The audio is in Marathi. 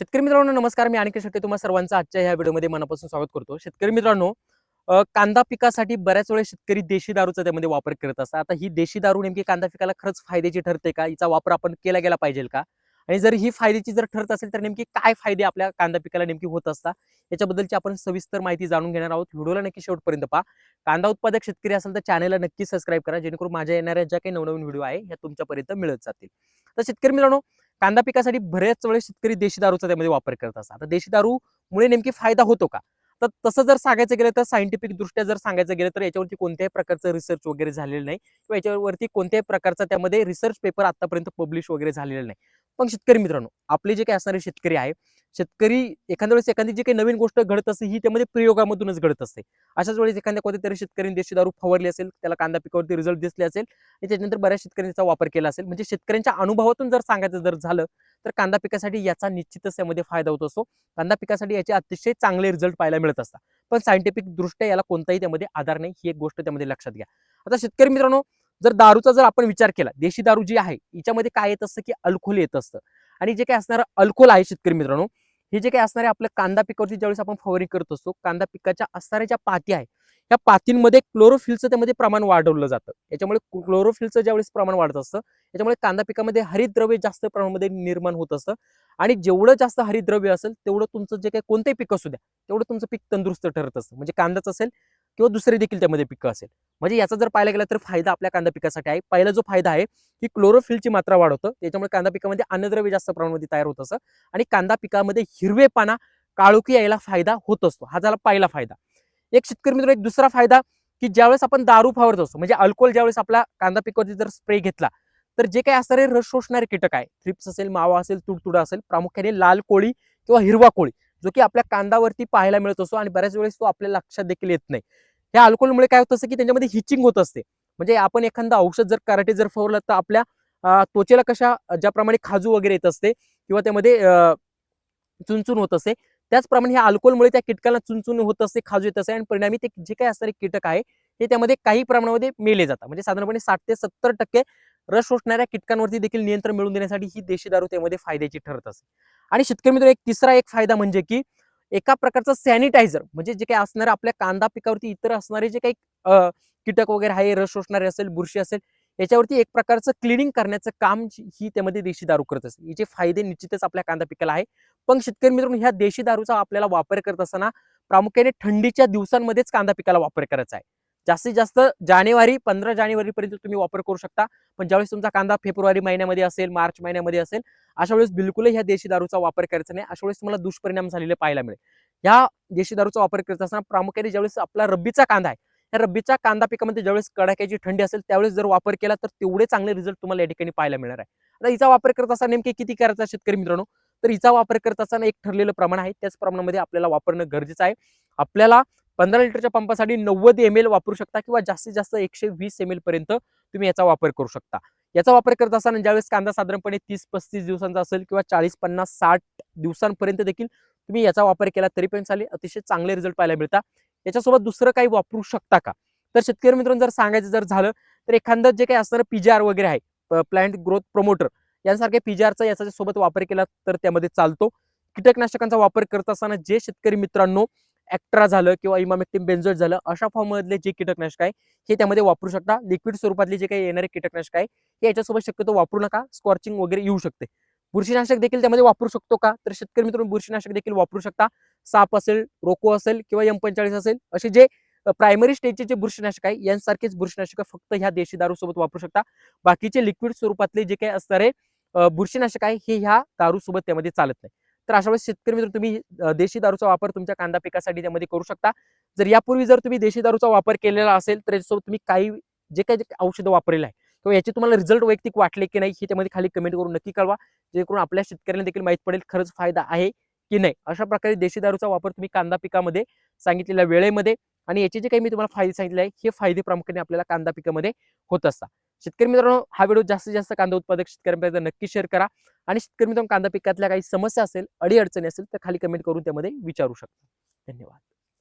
शेतकरी मित्रांनो नमस्कार. मी आणखी शक्य तुम्हाला सर्वांचं आजच्या ह्या व्हिडिओमध्ये मनापासून स्वागत करतो. शेतकरी मित्रांनो कांदा पिकासाठी बऱ्याच वेळेस शेतकरी देशी दारूचा त्यामध्ये वापर करत असतात. आता ही देशी दारू नेमकी कांदा पिकाला खरंच फायद्याची ठरते का? हिचा वापर आपण केला गेला पाहिजे का? आणि जर ही फायद्याची जर ठरत असेल तर नेमकी काय फायदे आपल्या कांदा पिकाला नेमकी होत असतात? याच्याबद्दलची आपण सविस्तर माहिती जाणून घेणार आहोत. व्हिडिओला नक्की शेवटपर्यंत पहा. कांदा उत्पादक शेतकरी असेल तर चॅनलला नक्की सबस्क्राईब करा जेणेकरून माझ्या येणाऱ्या ज्या काही नवनवीन व्हिडिओ आहे ह्या तुमच्यापर्यंत मिळत जातील. तर शेतकरी मित्रांनो कांदा पिकासाठी बऱ्याच वेळेस शेतकरी देशी दारूचा त्यामध्ये वापर करत असतात. आता देशी दारूमुळे नेमकी फायदा होतो का? तर तसं जर सांगायचं गेलं तर सायंटिफिक दृष्ट्या जर सांगायचं गेलं तर याच्यावरती कोणत्याही प्रकारचं रिसर्च वगैरे झालेलं नाही किंवा याच्यावरती कोणत्याही प्रकारचा त्यामध्ये रिसर्च पेपर आतापर्यंत पब्लिश वगैरे झालेला नाही. पण शेतकरी मित्रांनो आपले जे काही असणारे शेतकरी आहे शेतकरी एखाद्या वेळेस एखादी जी काही नवीन गोष्ट घडत असते ही त्यामध्ये प्रयोगामधूनच घडत असते. अशाच वेळेस एखाद्या कोणत्यातरी शेतकऱ्यांनी देशी दारू फवारली असेल त्याला कांदा पिकावरती रिझल्ट दिसले असेल आणि त्याच्यानंतर बऱ्याच शेतकऱ्यांचा वापर केला असेल. म्हणजे शेतकऱ्यांच्या अनुभवातून जर सांगायचं जर झालं तर कांदा पिकासाठी याचा निश्चितच त्यामध्ये फायदा होत असतो. कांदा पिकासाठी याचे अतिशय चांगले रिझल्ट पाहायला मिळत असतात. पण सायंटिफिक दृष्ट्या याला कोणताही त्यामध्ये आधार नाही ही एक गोष्ट त्यामध्ये लक्षात घ्या. आता शेतकरी मित्रांनो जर दारूचा जर आपण विचार केला देशी दारू जी आहे याच्यामध्ये काय येत असतं की अल्कोहोल येत असतं. आणि जे काही असणारं अल्कोहोल आहे शेतकरी मित्रांनो हे जे काही असणारे आपलं कांदा पिकावरती ज्यावेळेस आपण फवारणी करत असतो कांदा पिकाच्या असणाऱ्या ज्या पाती आहे या पातींमध्ये क्लोरोफिलचं त्यामध्ये प्रमाण वाढवलं जातं. याच्यामुळे क्लोरोफिलचं ज्यावेळेस प्रमाण वाढत असतं याच्यामुळे कांदा पिकामध्ये हरितद्रव्य जास्त प्रमाणामध्ये निर्माण होत असतं आणि जेवढं जास्त हरितद्रव्य असेल तेवढं तुमचं जे काही कोणतेही पीक असू द्या तेवढं तुमचं पीक तंदुरुस्त ठरत असतं. म्हणजे कांदाच असेल किंवा दुसरे देखील त्यामध्ये पिकं असेल. म्हणजे याचा जर पाहायला गेला तर फायदा आपल्या कांदा पिकासाठी आहे. पहिला जो फायदा आहे की क्लोरोफिलची मात्रा वाढवतं. त्याच्यामुळे कांदा पिकामध्ये अन्नद्रव्य जास्त प्रमाणामध्ये तयार होत असतं आणि कांदा पिकामध्ये हिरवेपणा काळोखी यायला फायदा होत असतो. हा झाला पहिला फायदा. एक शेतकरी मित्र एक दुसरा फायदा की ज्यावेळेस आपण दारू फवारत असतो म्हणजे अल्कोहोल ज्यावेळेस आपला कांदा पिकावरती जर स्प्रे घेतला तर जे काही असणारे रस शोषणारे कीटक आहे थ्रिप्स असेल मावा असेल तुडतुडा असेल प्रामुख्याने लाल कोळी किंवा हिरवा कोळी. जो की आपल्या कांदावरती पाहायला मिळत असतो आणि बऱ्याच वेळेस तो आपल्या लक्षात देखील येत नाही. या अल्कोहोलमुळे काय होत असतं की त्याच्यामध्ये हिचिंग होत असते. म्हणजे आपण एखादं औषध जर कराटे जर फवरलं तर आपल्या त्वचेला कशा ज्याप्रमाणे खाजू वगैरे येत असते किंवा त्यामध्ये अं, चुनचुन होत असते त्याचप्रमाणे ह्या अल्कोहोलमुळे त्या कीटकांना चुनचुन होत असते खाजू येत असते आणि परिणामी ते जे काही असणारे कीटक आहे ते त्यामध्ये काही प्रमाणामध्ये मेले जातात. म्हणजे साधारणपणे साठ ते सत्तर टक्के रस शोषणाऱ्या कीटकांवरती देखील नियंत्रण मिळवून देण्यासाठी ही देशी दारू त्यामध्ये फायद्याची ठरत असते आणि शेतकरी मित्र एक तिसरा एक फायदा म्हणजे की एका प्रकारचं सॅनिटायझर म्हणजे जे काही असणारे आपल्या कांदा पिकावरती इतर असणारे जे काही कीटक वगैरे आहे रस शोषणारे असेल बुरशी असेल याच्यावरती एक प्रकारचं क्लिनिंग करण्याचं काम ही त्यामध्ये देशी दारू करत असते. याचे फायदे निश्चितच आपल्या कांदा पिकाला आहे. पण शेतकरी मित्रांनो ह्या देशी दारूचा आपल्याला वापर करत असताना प्रामुख्याने थंडीच्या दिवसांमध्येच कांदा पिकाला वापर करायचा आहे. जास्तीत जास्त जानेवारी पंधरा जानेवारीपर्यंत तुम्ही वापर करू शकता. पण ज्यावेळेस तुमचा कांदा फेब्रुवारी महिन्यामध्ये असेल मार्च महिन्यामध्ये असेल अशा वेळेस बिलकुलही ह्या देशी दारूचा वापर करायचा नाही. अशा वेळेस तुम्हाला दुष्परिणाम झालेले पाहायला मिळेल. ह्या देशी दारूचा वापर करत असताना प्रामुख्याने ज्यावेळेस आपला रब्बीचा कांदा आहे या रब्बीच्या कांदा पिकामध्ये ज्यावेळेस कडाक्याची थंडी असेल त्यावेळेस जर वापर केला तर तेवढे चांगले रिझल्ट तुम्हाला या ठिकाणी पाहायला मिळणार आहे. आता हिचा वापर करत असताना नेमके किती करायचा शेतकरी मित्रांनो? तर हिचा वापर करत असताना एक ठरलेलं प्रमाण आहे. त्याच प्रमाणामध्ये आपल्याला वापरणं गरजेचं आहे. आपल्याला पंधरा लिटरच्या पंपासाठी नव्वद एम एल वापरू शकता किंवा जास्तीत जास्त एकशे वीस एम एल पर्यंत तुम्ही याचा वापर करू शकता. याचा वापर करत असताना ज्यावेळेस कांदा साधारणपणे तीस पस्तीस दिवसांचा असेल किंवा चाळीस पन्नास साठ दिवसांपर्यंत देखील तुम्ही याचा वापर केला तरी पण चालेल. अतिशय चांगले रिझल्ट पाहायला मिळतात. याच्यासोबत दुसरं काही वापरू शकता का? तर शेतकरी मित्रांनो जर सांगायचं जर झालं तर एखादं जे काही असणारं पीजीआर वगैरे आहे प्लांट ग्रोथ प्रमोटर यांसारख्या पीजीआरचा याच्या सोबत वापर केला तर त्यामध्ये चालतो. कीटकनाशकांचा वापर करत असताना जे शेतकरी मित्रांनो ऍक्ट्रा झालं किंवा इमामेक्टिम बेन्झोएट झालं अशा फॉर्म मधले जे कीटकनाशक आहे हे त्यामध्ये वापरू शकता. लिक्विड स्वरूपातले जे काही येणारे कीटकनाशक आहे हे याच्यासोबत शक्यतो वापरू नका. स्कॉर्चिंग वगैरे येऊ शकते. बुरशीनाशक देखील त्यामध्ये वापरू शकतो का? तर शेतकरी मित्रांनो बुरशीनाशक देखील वापरू शकता. साप असेल रोको असेल किंवा एम पंचेचाळीस असेल असे जे प्रायमरी स्टेजचे जे बुरशीनाशक आहे यांसारखेच बुरशीनाशक फक्त ह्या देशी दारू सोबत वापरू शकता. बाकीचे लिक्विड स्वरूपातले जे काही असणारे बुरशीनाशक आहे हे ह्या दारू सोबत त्यामध्ये चालत नाही. तर अशा वेळेस शेतकरी मित्र तुम्ही देशी दारूचा वापर तुमच्या कांदा पिकासाठी त्यामध्ये करू शकता. जर यापूर्वी जर तुम्ही देशी दारूचा वापर केलेला असेल तर याच्यासोबत तुम्ही काही जे काही औषधं वापरलेलं आहे किंवा याचे तुम्हाला रिझल्ट वैयक्तिक वाटले की नाही हे त्यामध्ये खाली कमेंट करून नक्की कळवा. जेणेकरून आपल्या शेतकऱ्यांना देखील माहीत पडेल खरंच फायदा आहे की नाही. अशा प्रकारे देशी दारूचा वापर तुम्ही कांदा पिकामध्ये सांगितलेल्या वेळेमध्ये आणि याचे जे काही मी तुम्हाला फायदे सांगितले आहे हे फायदे प्रामुख्याने आपल्याला कांदा पिकामध्ये होत असतात. शेतकरी मित्रांनो हा व्हिडिओ जास्तीत जास्त कांदा उत्पादक शेतकऱ्यांपर्यंत नक्की शेअर करा. आणि शेतकरी मित्रांनो कांदा पिकातल्या काही समस्या असेल अडीअडचणी असेल तर खाली कमेंट करून त्यामध्ये विचारू शकता. धन्यवाद.